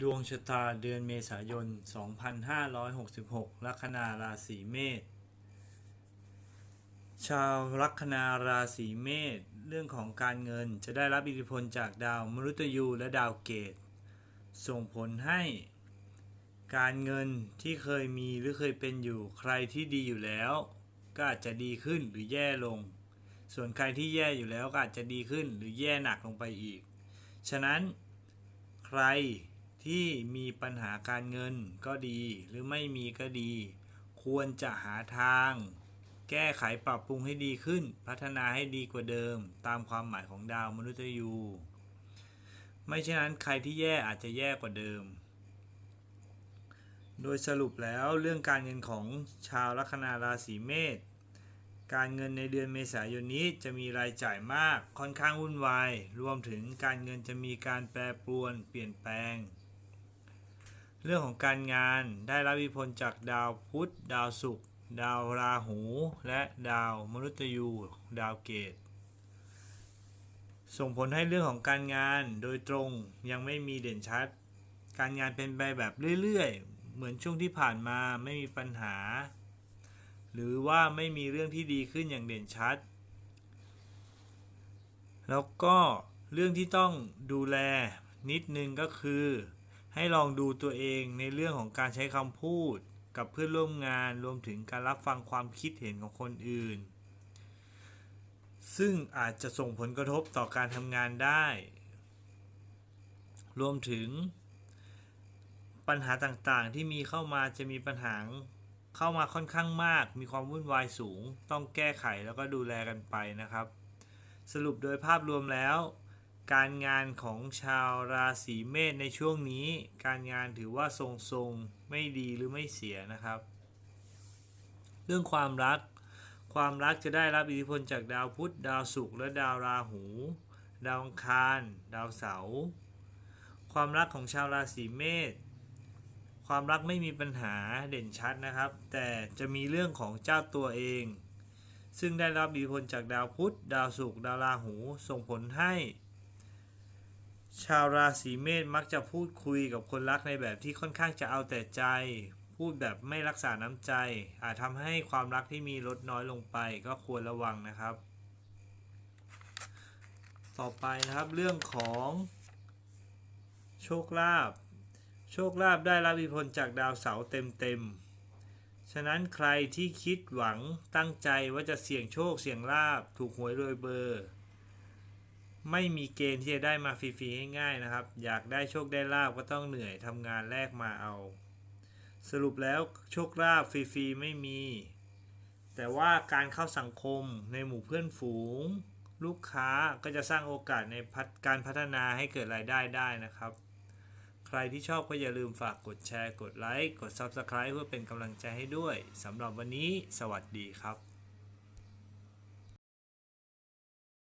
ดวงชะตาเดือนเมษายน 2566 ลัคนาราศีเมษ ชาวลัคนาราศีเมษ เรื่องของการเงินจะได้รับอิทธิพลจากดาวมฤตยูและดาวเกต ส่งผลให้ การเงินที่เคยมีหรือเคยเป็นอยู่ใครที่ดีอยู่แล้ว ก็อาจจะดีขึ้นหรือแย่ลง ส่วนใครที่แย่อยู่แล้วก็อาจจะดีขึ้นหรือแย่หนักลงไปอีก ฉะนั้นใคร ที่มีปัญหาการเงินก็ดี หรือไม่มีก็ดี ควรจะหาทาง แก้ไขปรับปรุงให้ดีขึ้น พัฒนาให้ดีกว่าเดิม ตามความหมายของดาวมนุษย์ยู ไม่เช่นนั้นใครที่แย่อาจจะแย่กว่าเดิม โดยสรุปแล้วเรื่องการเงินของชาวลัคนาราศีเมษการเงินในเดือนเมษายนนี้จะมีรายจ่ายมากค่อนข้างวุ่นวาย รวมถึงการเงินจะมีการแปรปรวนเปลี่ยนแปลง เรื่องของการงานได้รับอิทธิพลจากดาวพุธดาวศุกร์ดาวราหู และดาวมฤตยู ดาวเกต ส่งผลให้เรื่องของการงานโดยตรงยังไม่มีเด่นชัด การงานเป็นไปแบบเรื่อยๆ เหมือนช่วงที่ผ่านมาไม่มีปัญหา หรือว่าไม่มีเรื่องที่ดีขึ้นอย่างเด่นชัด แล้วก็เรื่องที่ต้องดูแลนิดนึงก็คือ ให้ลองดูตัวเองในเรื่องของการใช้คำพูดกับเพื่อนร่วมงานรวมถึงการรับฟังความคิดเห็นของคนอื่น ซึ่งอาจจะส่งผลกระทบต่อการทำงานได้ รวมถึง ปัญหาต่างๆที่มีเข้ามาจะมีปัญหาเข้ามาค่อนข้างมาก มีความวุ่นวายสูง ต้องแก้ไขแล้วก็ดูแลกันไปนะครับ สรุปโดยภาพรวมแล้ว การงานของชาวราศีเมษในช่วงนี้ การงานถือว่าทรงๆไม่ดีหรือไม่เสียนะครับ เรื่องความรัก ความรักจะได้รับอิทธิพลจากดาวพุธดาวศุกร์และดาวราหู ดาวอังคาร ดาวเสาร์ความรักของชาวราศีเมษความรักไม่มีปัญหาเด่นชัดนะครับ แต่จะมีเรื่องของเจ้าตัวเอง ซึ่งได้รับอิทธิพลจากดาวพุธดาวศุกร์ดาวราหู ส่งผลให้ ชาวราศีเมษมักจะพูดคุยกับคนรักในแบบที่ค่อนข้างจะเอาแต่ใจ พูดแบบไม่รักษาน้ำใจ อาจทำให้ความรักที่มีลดน้อยลงไปก็ควรระวังนะครับ ต่อไปนะครับเรื่องของโชคลาภโชคลาภได้รับอิทธิพลจากดาวเสาร์เต็มๆ ฉะนั้นใครที่คิดหวังตั้งใจว่าจะเสี่ยงโชคเสี่ยงลาภถูกหวยรวยเบอร์ ไม่มีเกณฑ์ที่จะได้มาฟรีๆง่ายๆนะครับ อยากได้โชคได้ลาบก็ต้องเหนื่อยทำงานแลกมาเอา สรุปแล้วโชคลาภฟรีๆไม่มี แต่ว่าการเข้าสังคมในหมู่เพื่อนฝูง ลูกค้าก็จะสร้างโอกาสในพัฒการพัฒนาให้เกิดรายได้ได้นะครับ ใครที่ชอบก็อย่าลืมฝากกดแชร์ กดไลค์ กด Subscribe เพื่อเป็นกำลังใจให้ด้วยสำหรับวันนี้ สวัสดีครับ